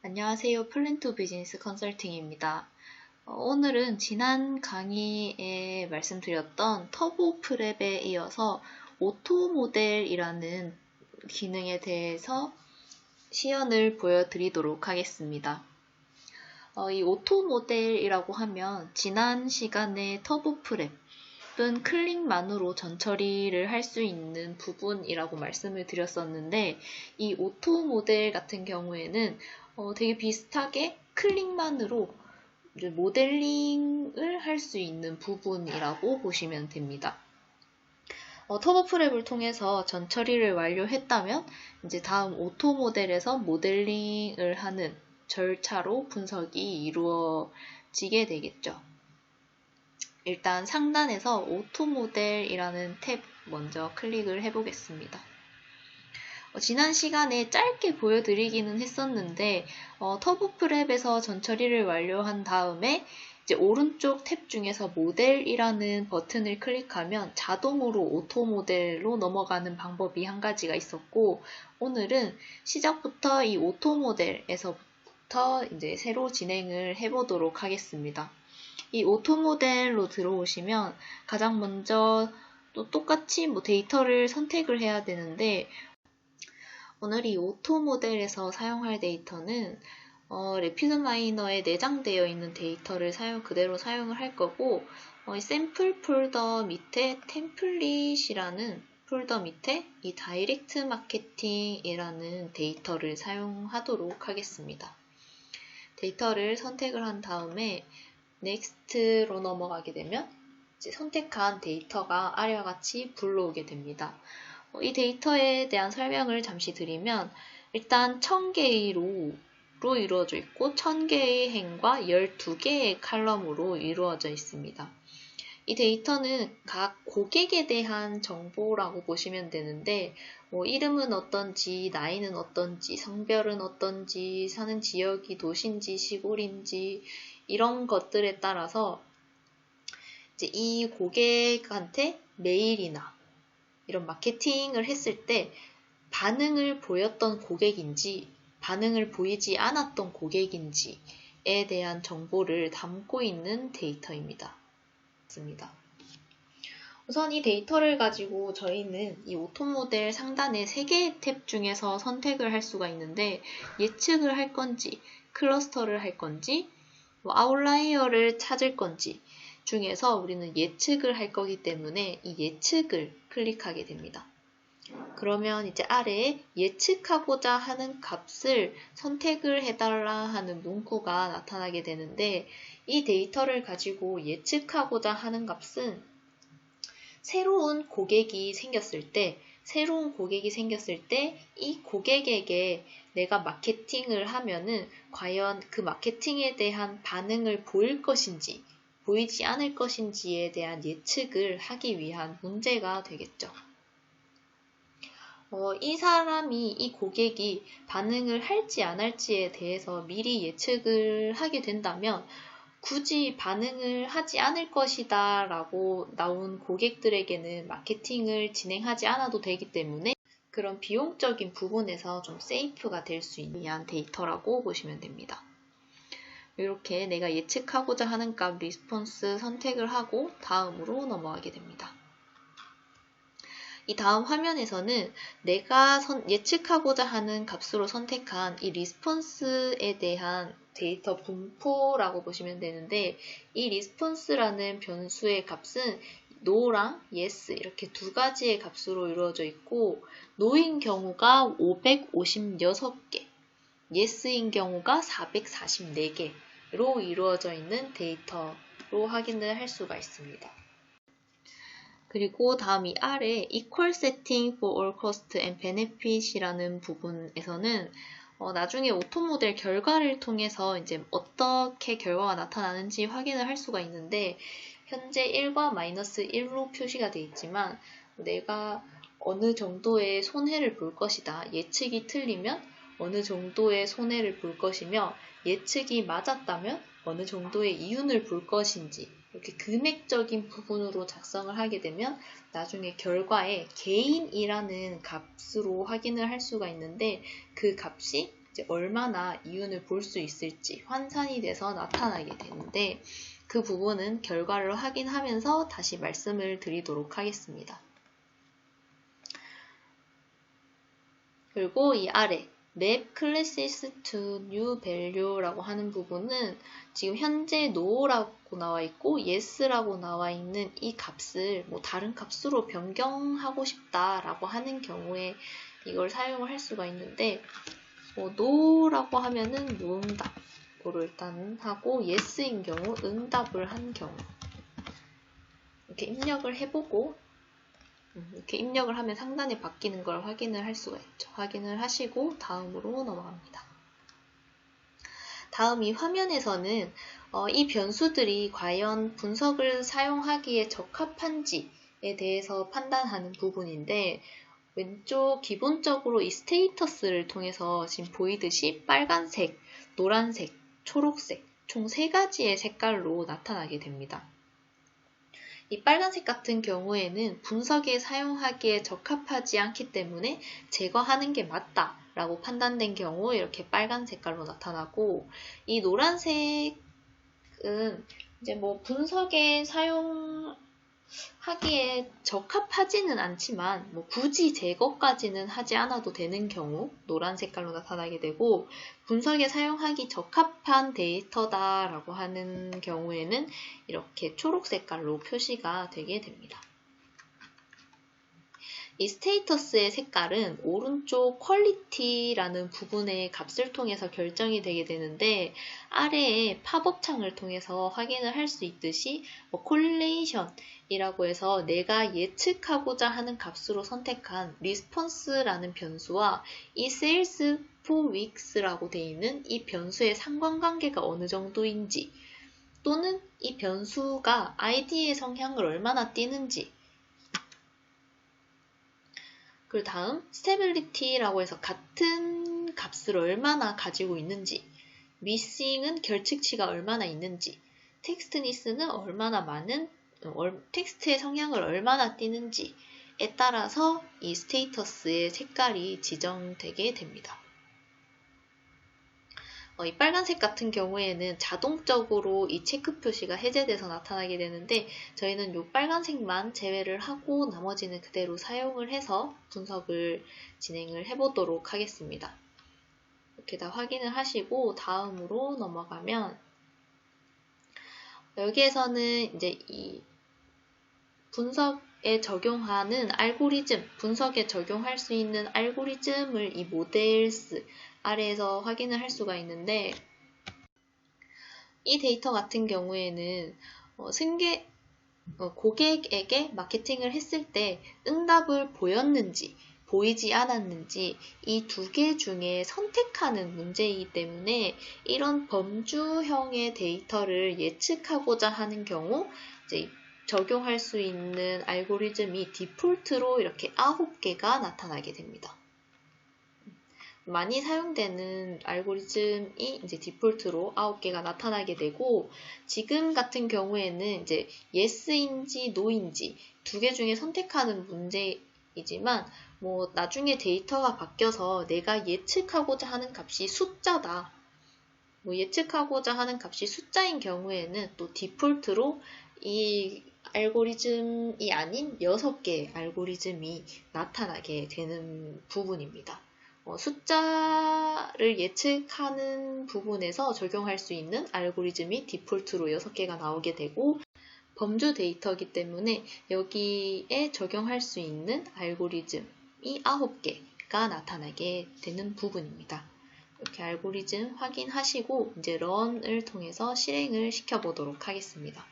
안녕하세요. 플랜투 비즈니스 컨설팅입니다. 어, 오늘은 지난 강의에 말씀드렸던 터보 프랩에 이어서 오토 모델이라는 기능에 대해서 시연을 보여드리도록 하겠습니다. 어, 이 오토 모델이라고 하면 지난 시간에 터보 프랩 은 클릭만으로 전처리를 할 수 있는 부분이라고 말씀을 드렸었는데 이 오토 모델 같은 경우에는 어, 되게 비슷하게 클릭만으로 모델링을 할 수 있는 부분이라고 보시면 됩니다. 어, 터보 프랩을 통해서 전 처리를 완료했다면 이제 다음 오토 모델에서 모델링을 하는 절차로 분석이 이루어지게 되겠죠. 일단 상단에서 오토 모델이라는 탭 먼저 클릭을 해보겠습니다. 어, 지난 시간에 짧게 보여드리기는 했었는데 어, 터보 프랩에서 전 처리를 완료한 다음에 이제 오른쪽 탭 중에서 모델이라는 버튼을 클릭하면 자동으로 오토 모델로 넘어가는 방법이 한 가지가 있었고 오늘은 시작부터 이 오토 모델에서부터 이제 새로 진행을 해보도록 하겠습니다. 이 오토 모델로 들어오시면 가장 먼저 또 똑같이 뭐 데이터를 선택을 해야 되는데 오늘 이 오토 모델에서 사용할 데이터는 어, 레피드 마이너에 내장되어 있는 데이터를 사용 그대로 사용을 할 거고 어, 이 샘플 폴더 밑에 템플릿이라는 폴더 밑에 이 다이렉트 마케팅이라는 데이터를 사용하도록 하겠습니다. 데이터를 선택을 한 다음에 넥스트로 넘어가게 되면 선택한 데이터가 아래와 같이 불러오게 됩니다. 어, 이 데이터에 대한 설명을 잠시 드리면 일단 1000개의 로로 이루어져 있고 1000개의 행과 12개의 칼럼으로 이루어져 있습니다. 이 데이터는 각 고객에 대한 정보라고 보시면 되는데 뭐 이름은 어떤지, 나이는 어떤지, 성별은 어떤지, 사는 지역이 도시인지 시골인지 이런 것들에 따라서 이제 이 고객한테 메일이나 이런 마케팅을 했을 때 반응을 보였던 고객인지 반응을 보이지 않았던 고객인지에 대한 정보를 담고 있는 데이터입니다. 우선 이 데이터를 가지고 저희는 이 오토 모델 상단의 3개의 탭 중에서 선택을 할 수가 있는데 예측을 할 건지 클러스터를 할 건지 뭐 아웃라이어를 찾을 건지 중에서 우리는 예측을 할 거기 때문에 이 예측을 클릭하게 됩니다. 그러면 이제 아래에 예측하고자 하는 값을 선택을 해달라 하는 문구가 나타나게 되는데 이 데이터를 가지고 예측하고자 하는 값은 새로운 고객이 생겼을 때 새로운 고객이 생겼을 때 이 고객에게 내가 마케팅을 하면은 과연 그 마케팅에 대한 반응을 보일 것인지 보이지 않을 것인지에 대한 예측을 하기 위한 문제가 되겠죠. 어, 이 사람이, 이 고객이 반응을 할지 안 할지에 대해서 미리 예측을 하게 된다면 굳이 반응을 하지 않을 것이다 라고 나온 고객들에게는 마케팅을 진행하지 않아도 되기 때문에 그런 비용적인 부분에서 좀 세이프가 될 수 있는 데이터라고 보시면 됩니다. 이렇게 내가 예측하고자 하는 값 리스폰스 선택을 하고 다음으로 넘어가게 됩니다. 이 다음 화면에서는 내가 예측하고자 하는 값으로 선택한 이 리스폰스에 대한 데이터 분포라고 보시면 되는데 이 리스폰스라는 변수의 값은 no랑 yes 이렇게 두 가지의 값으로 이루어져 있고 no인 경우가 556개, yes인 경우가 444개 로 이루어져 있는 데이터로 확인을 할 수가 있습니다. 그리고 다음 이 아래 equal setting for all cost and benefit이라는 부분에서는 어, 나중에 오토 모델 결과를 통해서 이제 어떻게 결과가 나타나는지 확인을 할 수가 있는데 현재 1과 마이너스 1로 표시가 되어 있지만 내가 어느 정도의 손해를 볼 것이다. 예측이 틀리면 어느 정도의 손해를 볼 것이며 예측이 맞았다면 어느 정도의 이윤을 볼 것인지 이렇게 금액적인 부분으로 작성을 하게 되면 나중에 결과에 개인이라는 값으로 확인을 할 수가 있는데 그 값이 이제 얼마나 이윤을 볼 수 있을지 환산이 돼서 나타나게 되는데 그 부분은 결과를 확인하면서 다시 말씀을 드리도록 하겠습니다. 그리고 이 아래 map classes to new value라고 하는 부분은 지금 현재 no라고 나와 있고 yes라고 나와 있는 이 값을 뭐 다른 값으로 변경하고 싶다라고 하는 경우에 이걸 사용을 할 수가 있는데 뭐 no라고 하면은 무응답으로 일단 하고 yes인 경우 응답을 한 경우 이렇게 입력을 해보고 음, 이렇게 입력을 하면 상단에 바뀌는 걸 확인을 할 수가 있죠. 확인을 하시고 다음으로 넘어갑니다. 다음 이 화면에서는 어, 이 변수들이 과연 분석을 사용하기에 적합한지에 대해서 판단하는 부분인데 왼쪽 기본적으로 이 스테이터스를 통해서 지금 보이듯이 빨간색, 노란색, 초록색 총세 가지의 색깔로 나타나게 됩니다. 이 빨간색 같은 경우에는 분석에 사용하기에 적합하지 않기 때문에 제거하는 게 맞다 라고 판단된 경우 이렇게 빨간 색깔로 나타나고 이 노란색은 이제 뭐 분석에 사용 하기에 적합하지는 않지만 뭐 굳이 제거까지는 하지 않아도 되는 경우 노란 색깔로 나타나게 되고 분석에 사용하기 적합한 데이터다라고 하는 경우에는 이렇게 초록 색깔로 표시가 되게 됩니다. 이 스테이터스의 색깔은 오른쪽 퀄리티라는 부분의 값을 통해서 결정이 되게 되는데 아래에 팝업 창을 통해서 확인을 할 수 있듯이 뭐 콜레이션이라고 해서 내가 예측하고자 하는 값으로 선택한 리스폰스라는 변수와 이 sales for weeks라고 되어 있는 이 변수의 상관관계가 어느 정도인지 또는 이 변수가 id의 성향을 얼마나 띠는지 그리고 다음 stability라고 해서 같은 값을 얼마나 가지고 있는지 missing은 결측치가 얼마나 있는지 텍스트 니스는 얼마나 많은 텍스트의 성향을 얼마나 띠는지에 따라서 이 스테이터스의 색깔이 지정되게 됩니다. 어, 이 빨간색 같은 경우에는 자동적으로 이 체크 표시가 해제돼서 나타나게 되는데 저희는 이 빨간색만 제외를 하고 나머지는 그대로 사용을 해서 분석을 진행을 해보도록 하겠습니다. 이렇게 다 확인을 하시고 다음으로 넘어가면 여기에서는 이제 이 분석에 적용하는 알고리즘, 분석에 적용할 수 있는 알고리즘을 이 모델스, 아래에서 확인을 할 수가 있는데 이 데이터 같은 경우에는 어, 승계 어, 고객에게 마케팅을 했을 때 응답을 보였는지 보이지 않았는지 이 두 개 중에 선택하는 문제이기 때문에 이런 범주형의 데이터를 예측하고자 하는 경우 적용할 수 있는 알고리즘이 디폴트로 이렇게 9개가 나타나게 됩니다. 많이 사용되는 알고리즘이 이제 디폴트로 9개가 나타나게 되고 지금 같은 경우에는 이제 yes인지 no인지 두 개 중에 선택하는 문제이지만 뭐 나중에 데이터가 바뀌어서 내가 예측하고자 하는 값이 숫자다. 뭐 예측하고자 하는 값이 숫자인 경우에는 또 디폴트로 이 알고리즘이 아닌 6개의 알고리즘이 나타나게 되는 부분입니다. 어, 숫자를 예측하는 부분에서 적용할 수 있는 알고리즘이 디폴트로 6개가 나오게 되고 범주 데이터이기 때문에 여기에 적용할 수 있는 알고리즘이 9개가 나타나게 되는 부분입니다. 이렇게 알고리즘 확인하시고 이제 런을 통해서 실행을 시켜보도록 하겠습니다.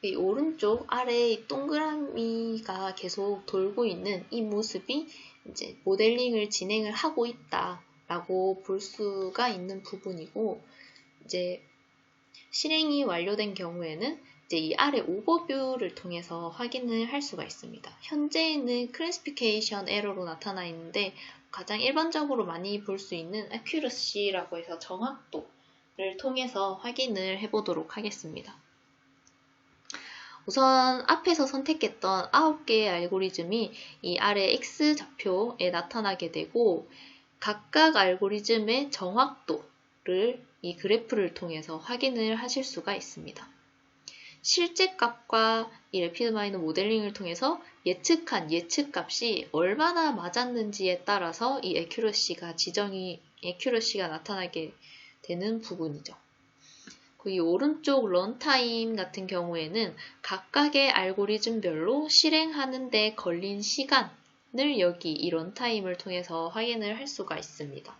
이 오른쪽 아래 동그라미가 계속 돌고 있는 이 모습이 이제 모델링을 진행을 하고 있다라고 볼 수가 있는 부분이고 이제 실행이 완료된 경우에는 이제 이 아래 오버뷰를 통해서 확인을 할 수가 있습니다. 현재는 클래시피케이션 에러로 나타나 있는데 가장 일반적으로 많이 볼 수 있는 accuracy라고 해서 정확도를 통해서 확인을 해보도록 하겠습니다. 우선 앞에서 선택했던 9개의 알고리즘이 이 아래 X 좌표에 나타나게 되고 각각 알고리즘의 정확도를 이 그래프를 통해서 확인을 하실 수가 있습니다. 실제 값과 이 레피드 마이너 모델링을 통해서 예측한 예측 값이 얼마나 맞았는지에 따라서 이 에큐러시가 지정이 에큐러시가 나타나게 되는 부분이죠. 이 오른쪽 런타임 같은 경우에는 각각의 알고리즘별로 실행하는데 걸린 시간을 여기 이 런타임을 통해서 확인을 할 수가 있습니다.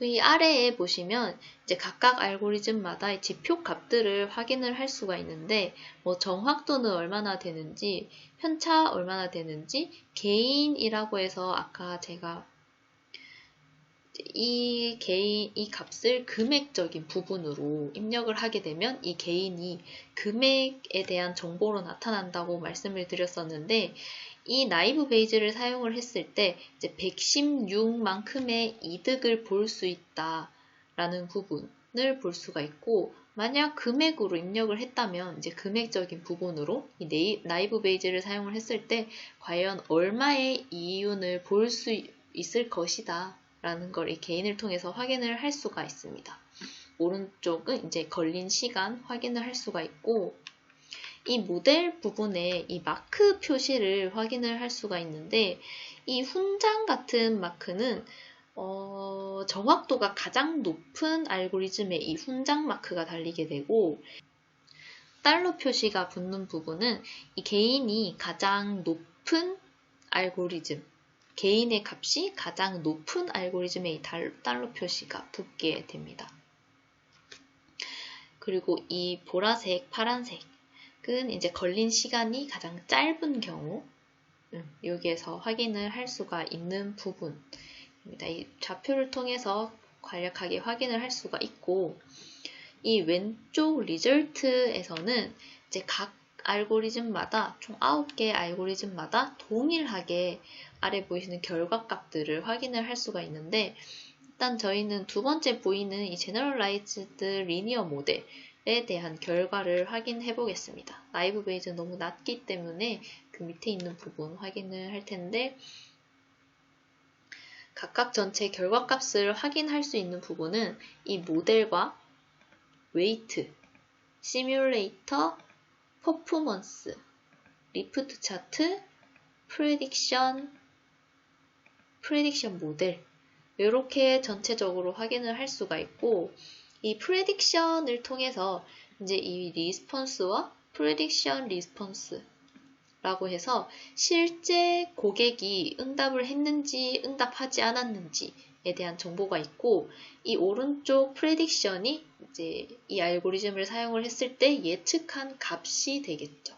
이 아래에 보시면 이제 각각 알고리즘마다 지표 값들을 확인을 할 수가 있는데 뭐 정확도는 얼마나 되는지 편차 얼마나 되는지 개인이라고 해서 아까 제가 이 개인, 이 값을 금액적인 부분으로 입력을 하게 되면 이 개인이 금액에 대한 정보로 나타난다고 말씀을 드렸었는데 이 나이브 베이즈를 사용을 했을 때 이제 116만큼의 이득을 볼 수 있다라는 부분을 볼 수가 있고 만약 금액으로 입력을 했다면 이제 금액적인 부분으로 이 나이브 베이즈를 사용을 했을 때 과연 얼마의 이윤을 볼 수 있을 것이다 라는 걸 이 개인을 통해서 확인을 할 수가 있습니다. 오른쪽은 이제 걸린 시간 확인을 할 수가 있고 이 모델 부분에 이 마크 표시를 확인을 할 수가 있는데 이 훈장 같은 마크는 어, 정확도가 가장 높은 알고리즘에 이 훈장 마크가 달리게 되고 달러 표시가 붙는 부분은 이 개인이 가장 높은 알고리즘 개인의 값이 가장 높은 알고리즘의 이 달러 표시가 붙게 됩니다. 그리고 이 보라색, 파란색은 이제 걸린 시간이 가장 짧은 경우 음, 여기에서 확인을 할 수가 있는 부분입니다. 이 좌표를 통해서 간략하게 확인을 할 수가 있고 이 왼쪽 리절트에서는 이제 각 알고리즘마다 총 9개 알고리즘마다 동일하게 아래 보이시는 결과값들을 확인을 할 수가 있는데 일단 저희는 두 번째 보이는 이 제너럴라이즈드 리니어 모델에 대한 결과를 확인해 보겠습니다. 라이브 베이즈는 너무 낮기 때문에 그 밑에 있는 부분 확인을 할 텐데 각각 전체 결과값을 확인할 수 있는 부분은 이 모델과 웨이트, 시뮬레이터, 퍼포먼스, 리프트 차트, 프레딕션, 프레딕션 모델. 이렇게 전체적으로 확인을 할 수가 있고 이 프레딕션을 통해서 이제 이 리스폰스와 프레딕션 리스폰스라고 해서 실제 고객이 응답을 했는지 응답하지 않았는지에 대한 정보가 있고 이 오른쪽 프레딕션이 이제 이 알고리즘을 사용을 했을 때 예측한 값이 되겠죠.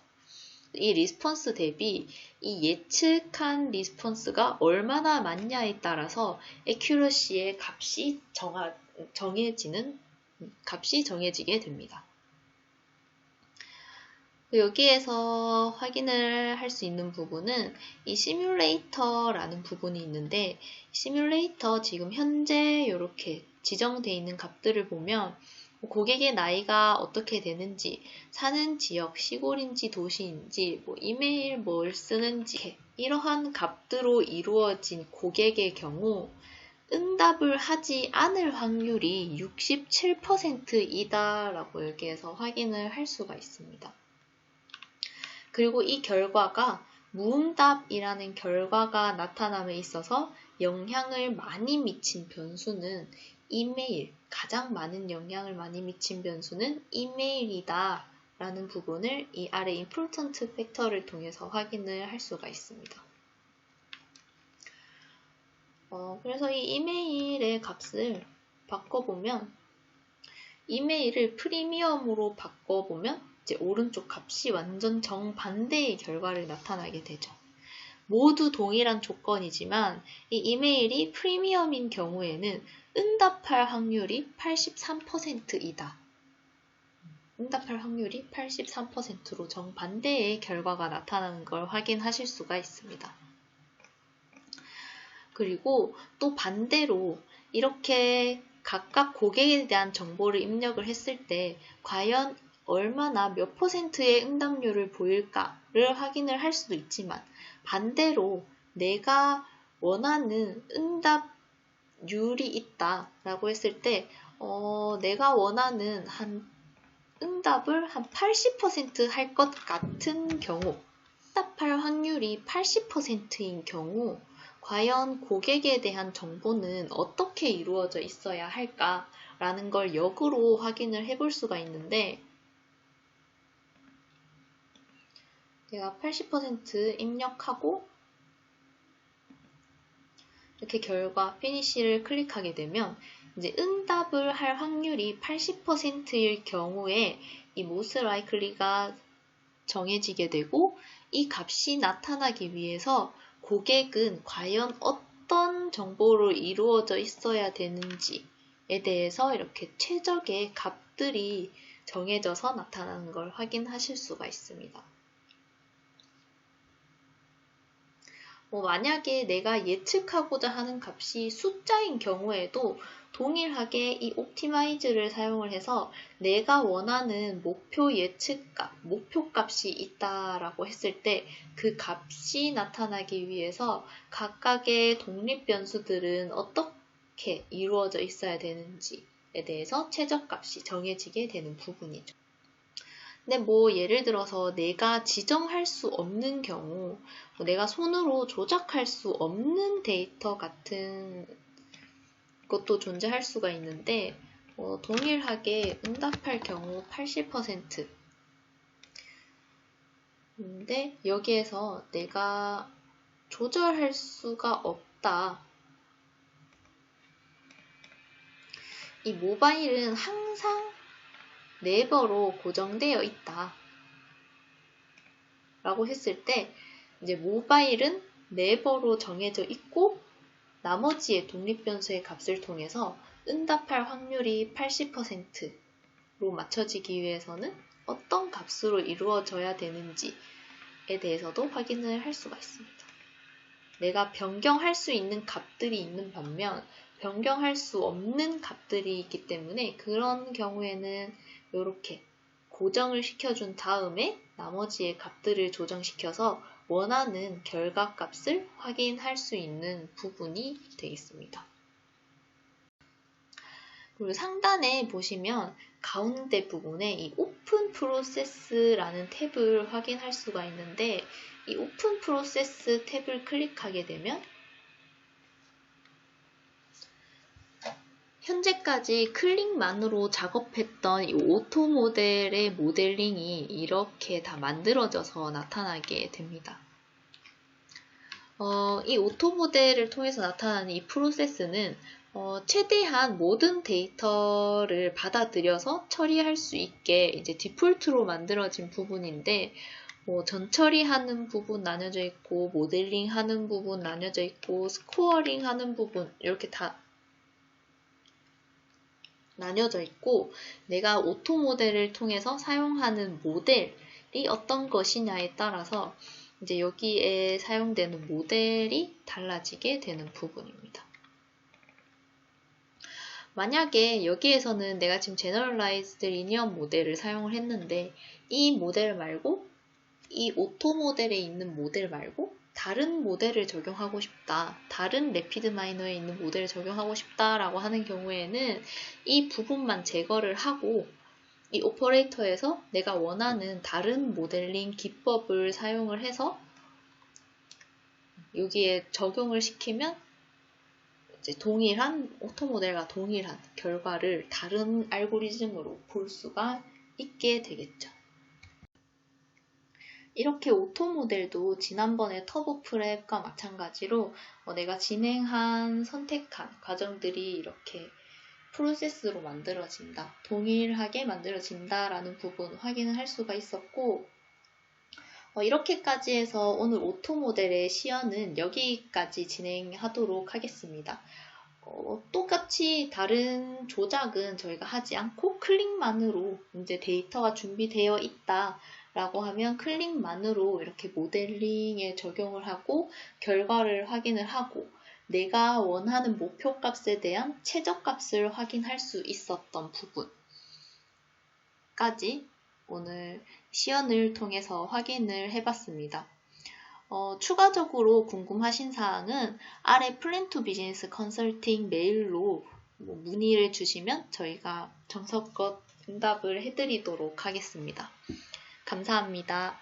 이 리스폰스 대비 이 예측한 리스폰스가 얼마나 많냐에 따라서 에큐러시의 값이 정하, 정해지는 값이 정해지게 됩니다. 여기에서 확인을 할 수 있는 부분은 이 시뮬레이터라는 부분이 있는데 시뮬레이터 지금 현재 이렇게 지정되어 있는 값들을 보면 고객의 나이가 어떻게 되는지, 사는 지역, 시골인지 도시인지, 뭐 이메일 뭘 쓰는지, 이러한 값들로 이루어진 고객의 경우 응답을 하지 않을 확률이 67%이다라고 여기에서 확인을 할 수가 있습니다. 그리고 이 결과가 무응답이라는 결과가 나타남에 있어서 영향을 많이 미친 변수는 이메일, 가장 많은 영향을 많이 미친 변수는 이메일이다 라는 부분을 이 아래 important 팩터를 통해서 확인을 할 수가 있습니다. 어, 그래서 이 이메일의 값을 바꿔보면 이메일을 프리미엄으로 바꿔보면 이제 오른쪽 값이 완전 정반대의 결과를 나타나게 되죠. 모두 동일한 조건이지만 이 이메일이 프리미엄인 경우에는 응답할 확률이 83%이다. 응답할 확률이 83%로 정반대의 결과가 나타나는 걸 확인하실 수가 있습니다. 그리고 또 반대로 이렇게 각각 고객에 대한 정보를 입력을 했을 때 과연 얼마나 몇 퍼센트의 응답률을 보일까를 확인을 할 수도 있지만 반대로 내가 원하는 응답률이 있다라고 했을 때 어, 내가 원하는 한 응답을 한 80%할 것 같은 경우 응답할 확률이 80%인 경우 과연 고객에 대한 정보는 어떻게 이루어져 있어야 할까라는 걸 역으로 확인을 해볼 수가 있는데 내가 80% 입력하고 이렇게 결과 피니시를 클릭하게 되면 이제 응답을 할 확률이 80%일 경우에 이 most likely가 정해지게 되고 이 값이 나타나기 위해서 고객은 과연 어떤 정보로 이루어져 있어야 되는지에 대해서 이렇게 최적의 값들이 정해져서 나타나는 걸 확인하실 수가 있습니다. 뭐 만약에 내가 예측하고자 하는 값이 숫자인 경우에도 동일하게 이 옵티마이즈를 사용을 해서 내가 원하는 목표 예측값, 목표값이 있다라고 했을 때 그 값이 나타나기 위해서 각각의 독립 변수들은 어떻게 이루어져 있어야 되는지에 대해서 최저값이 정해지게 되는 부분이죠. 근데 뭐 예를 들어서 내가 지정할 수 없는 경우, 뭐 내가 손으로 조작할 수 없는 데이터 같은 것도 존재할 수가 있는데 어, 동일하게 응답할 경우 80% 근데 여기에서 내가 조절할 수가 없다. 이 모바일은 항상 네버로 고정되어 있다. 라고 했을 때 이제 모바일은 네버로 정해져 있고 나머지의 독립변수의 값을 통해서 응답할 확률이 80%로 맞춰지기 위해서는 어떤 값으로 이루어져야 되는지에 대해서도 확인을 할 수가 있습니다. 내가 변경할 수 있는 값들이 있는 반면 변경할 수 없는 값들이 있기 때문에 그런 경우에는 이렇게 고정을 시켜준 다음에 나머지의 값들을 조정시켜서 원하는 결과값을 확인할 수 있는 부분이 되겠습니다. 그리고 상단에 보시면 가운데 부분에 이 오픈 프로세스라는 탭을 확인할 수가 있는데 이 오픈 프로세스 탭을 클릭하게 되면 현재까지 클릭만으로 작업했던 이 오토 모델의 모델링이 이렇게 다 만들어져서 나타나게 됩니다. 어, 이 오토 모델을 통해서 나타나는 이 프로세스는 어, 최대한 모든 데이터를 받아들여서 처리할 수 있게 이제 디폴트로 만들어진 부분인데 뭐 전처리하는 부분 나뉘어져 있고 모델링 하는 부분 나뉘어져 있고 스코어링 하는 부분 이렇게 다 나뉘어져 있고 내가 오토 모델을 통해서 사용하는 모델이 어떤 것이냐에 따라서 이제 여기에 사용되는 모델이 달라지게 되는 부분입니다. 만약에 여기에서는 내가 지금 제너럴라이즈드 리니어 모델을 사용을 했는데 이 모델 말고 이 오토 모델에 있는 모델 말고 다른 모델을 적용하고 싶다. 다른 레피드 마이너에 있는 모델을 적용하고 싶다라고 하는 경우에는 이 부분만 제거를 하고 이 오퍼레이터에서 내가 원하는 다른 모델링 기법을 사용을 해서 여기에 적용을 시키면 이제 동일한 오토 모델과 동일한 결과를 다른 알고리즘으로 볼 수가 있게 되겠죠. 이렇게 오토 모델도 지난번에 터보 프랩과 마찬가지로 어, 내가 진행한 선택한 과정들이 이렇게 프로세스로 만들어진다. 동일하게 만들어진다라는 부분 확인을 할 수가 있었고 어, 이렇게까지 해서 오늘 오토 모델의 시연은 여기까지 진행하도록 하겠습니다. 어, 똑같이 다른 조작은 저희가 하지 않고 클릭만으로 이제 데이터가 준비되어 있다. 라고 하면 클릭만으로 이렇게 모델링에 적용을 하고 결과를 확인을 하고 내가 원하는 목표 값에 대한 최저값을 확인할 수 있었던 부분까지 오늘 시연을 통해서 확인을 해봤습니다. 어, 추가적으로 궁금하신 사항은 아래 플랜투 비즈니스 컨설팅 메일로 뭐 문의를 주시면 저희가 정석껏 응답을 해드리도록 하겠습니다. 감사합니다.